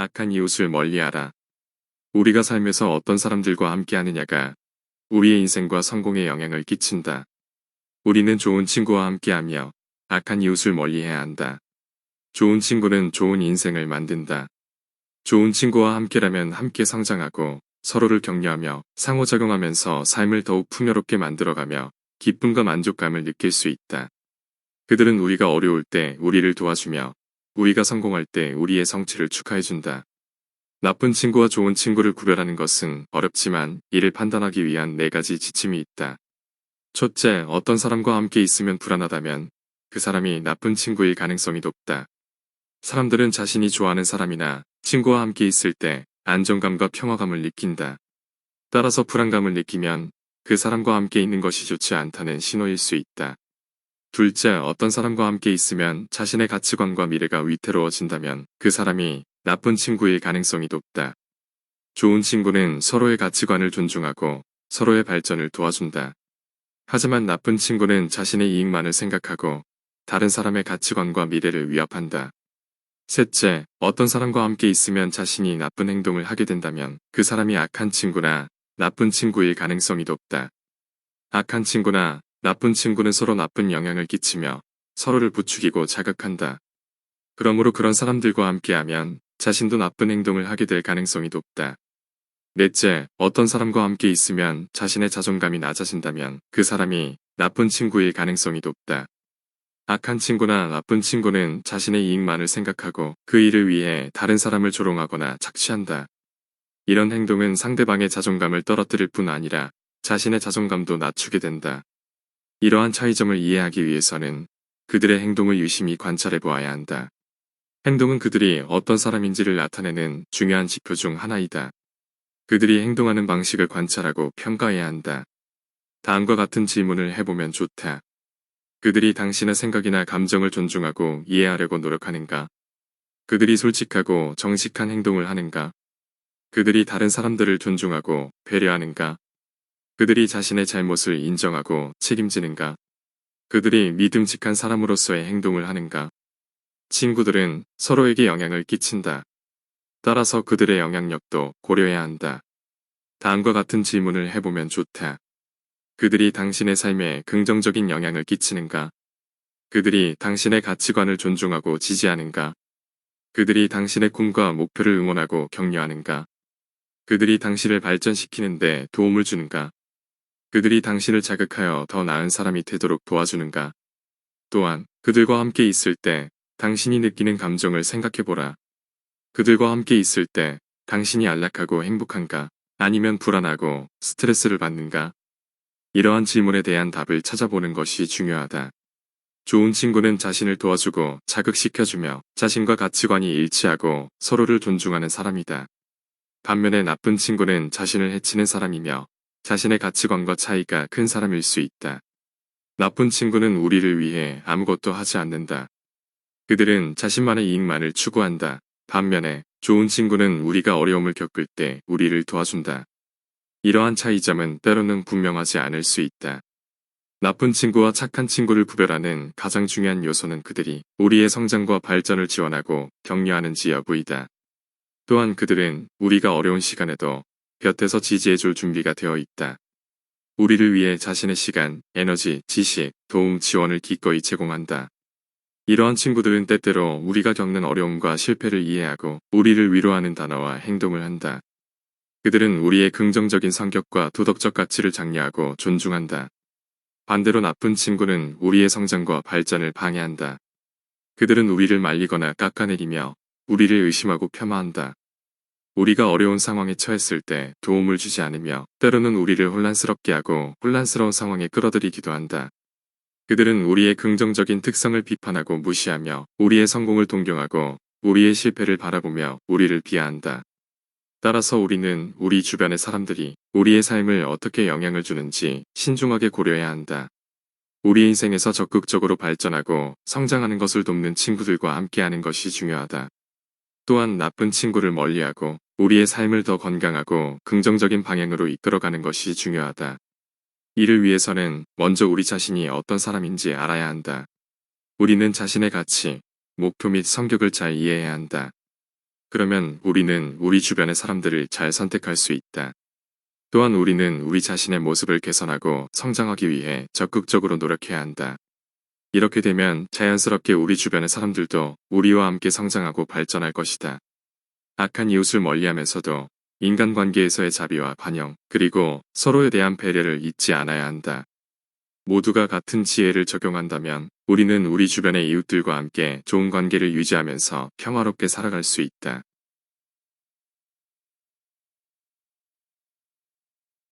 악한 이웃을 멀리하라. 우리가 살면서 어떤 사람들과 함께하느냐가 우리의 인생과 성공에 영향을 끼친다. 우리는 좋은 친구와 함께하며 악한 이웃을 멀리해야 한다. 좋은 친구는 좋은 인생을 만든다. 좋은 친구와 함께라면 함께 성장하고 서로를 격려하며 상호작용하면서 삶을 더욱 풍요롭게 만들어가며 기쁨과 만족감을 느낄 수 있다. 그들은 우리가 어려울 때 우리를 도와주며 우리가 성공할 때 우리의 성취를 축하해준다. 나쁜 친구와 좋은 친구를 구별하는 것은 어렵지만 이를 판단하기 위한 네 가지 지침이 있다. 첫째, 어떤 사람과 함께 있으면 불안하다면 그 사람이 나쁜 친구일 가능성이 높다. 사람들은 자신이 좋아하는 사람이나 친구와 함께 있을 때 안정감과 평화감을 느낀다. 따라서 불안감을 느끼면 그 사람과 함께 있는 것이 좋지 않다는 신호일 수 있다. 둘째, 어떤 사람과 함께 있으면 자신의 가치관과 미래가 위태로워진다면 그 사람이 나쁜 친구일 가능성이 높다. 좋은 친구는 서로의 가치관을 존중하고 서로의 발전을 도와준다. 하지만 나쁜 친구는 자신의 이익만을 생각하고 다른 사람의 가치관과 미래를 위협한다. 셋째, 어떤 사람과 함께 있으면 자신이 나쁜 행동을 하게 된다면 그 사람이 악한 친구나 나쁜 친구일 가능성이 높다. 악한 친구나 나쁜 친구는 서로 나쁜 영향을 끼치며 서로를 부추기고 자극한다. 그러므로 그런 사람들과 함께하면 자신도 나쁜 행동을 하게 될 가능성이 높다. 넷째, 어떤 사람과 함께 있으면 자신의 자존감이 낮아진다면 그 사람이 나쁜 친구일 가능성이 높다. 악한 친구나 나쁜 친구는 자신의 이익만을 생각하고 그 일을 위해 다른 사람을 조롱하거나 착취한다. 이런 행동은 상대방의 자존감을 떨어뜨릴 뿐 아니라 자신의 자존감도 낮추게 된다. 이러한 차이점을 이해하기 위해서는 그들의 행동을 유심히 관찰해 보아야 한다. 행동은 그들이 어떤 사람인지를 나타내는 중요한 지표 중 하나이다. 그들이 행동하는 방식을 관찰하고 평가해야 한다. 다음과 같은 질문을 해보면 좋다. 그들이 당신의 생각이나 감정을 존중하고 이해하려고 노력하는가? 그들이 솔직하고 정직한 행동을 하는가? 그들이 다른 사람들을 존중하고 배려하는가? 그들이 자신의 잘못을 인정하고 책임지는가? 그들이 믿음직한 사람으로서의 행동을 하는가? 친구들은 서로에게 영향을 끼친다. 따라서 그들의 영향력도 고려해야 한다. 다음과 같은 질문을 해보면 좋다. 그들이 당신의 삶에 긍정적인 영향을 끼치는가? 그들이 당신의 가치관을 존중하고 지지하는가? 그들이 당신의 꿈과 목표를 응원하고 격려하는가? 그들이 당신을 발전시키는데 도움을 주는가? 그들이 당신을 자극하여 더 나은 사람이 되도록 도와주는가? 또한 그들과 함께 있을 때 당신이 느끼는 감정을 생각해보라. 그들과 함께 있을 때 당신이 안락하고 행복한가? 아니면 불안하고 스트레스를 받는가? 이러한 질문에 대한 답을 찾아보는 것이 중요하다. 좋은 친구는 자신을 도와주고 자극시켜주며 자신과 가치관이 일치하고 서로를 존중하는 사람이다. 반면에 나쁜 친구는 자신을 해치는 사람이며 자신의 가치관과 차이가 큰 사람일 수 있다. 나쁜 친구는 우리를 위해 아무것도 하지 않는다. 그들은 자신만의 이익만을 추구한다. 반면에 좋은 친구는 우리가 어려움을 겪을 때 우리를 도와준다. 이러한 차이점은 때로는 분명하지 않을 수 있다. 나쁜 친구와 착한 친구를 구별하는 가장 중요한 요소는 그들이 우리의 성장과 발전을 지원하고 격려하는지 여부이다. 또한 그들은 우리가 어려운 시간에도 곁에서 지지해줄 준비가 되어 있다. 우리를 위해 자신의 시간, 에너지, 지식, 도움, 지원을 기꺼이 제공한다. 이러한 친구들은 때때로 우리가 겪는 어려움과 실패를 이해하고 우리를 위로하는 단어와 행동을 한다. 그들은 우리의 긍정적인 성격과 도덕적 가치를 장려하고 존중한다. 반대로 나쁜 친구는 우리의 성장과 발전을 방해한다. 그들은 우리를 말리거나 깎아내리며 우리를 의심하고 폄하한다. 우리가 어려운 상황에 처했을 때 도움을 주지 않으며 때로는 우리를 혼란스럽게 하고 혼란스러운 상황에 끌어들이기도 한다. 그들은 우리의 긍정적인 특성을 비판하고 무시하며 우리의 성공을 동경하고 우리의 실패를 바라보며 우리를 비하한다. 따라서 우리는 우리 주변의 사람들이 우리의 삶을 어떻게 영향을 주는지 신중하게 고려해야 한다. 우리 인생에서 적극적으로 발전하고 성장하는 것을 돕는 친구들과 함께하는 것이 중요하다. 또한 나쁜 친구를 멀리하고 우리의 삶을 더 건강하고 긍정적인 방향으로 이끌어가는 것이 중요하다. 이를 위해서는 먼저 우리 자신이 어떤 사람인지 알아야 한다. 우리는 자신의 가치, 목표 및 성격을 잘 이해해야 한다. 그러면 우리는 우리 주변의 사람들을 잘 선택할 수 있다. 또한 우리는 우리 자신의 모습을 개선하고 성장하기 위해 적극적으로 노력해야 한다. 이렇게 되면 자연스럽게 우리 주변의 사람들도 우리와 함께 성장하고 발전할 것이다. 악한 이웃을 멀리하면서도 인간관계에서의 자비와 관용, 그리고 서로에 대한 배려를 잊지 않아야 한다. 모두가 같은 지혜를 적용한다면 우리는 우리 주변의 이웃들과 함께 좋은 관계를 유지하면서 평화롭게 살아갈 수 있다.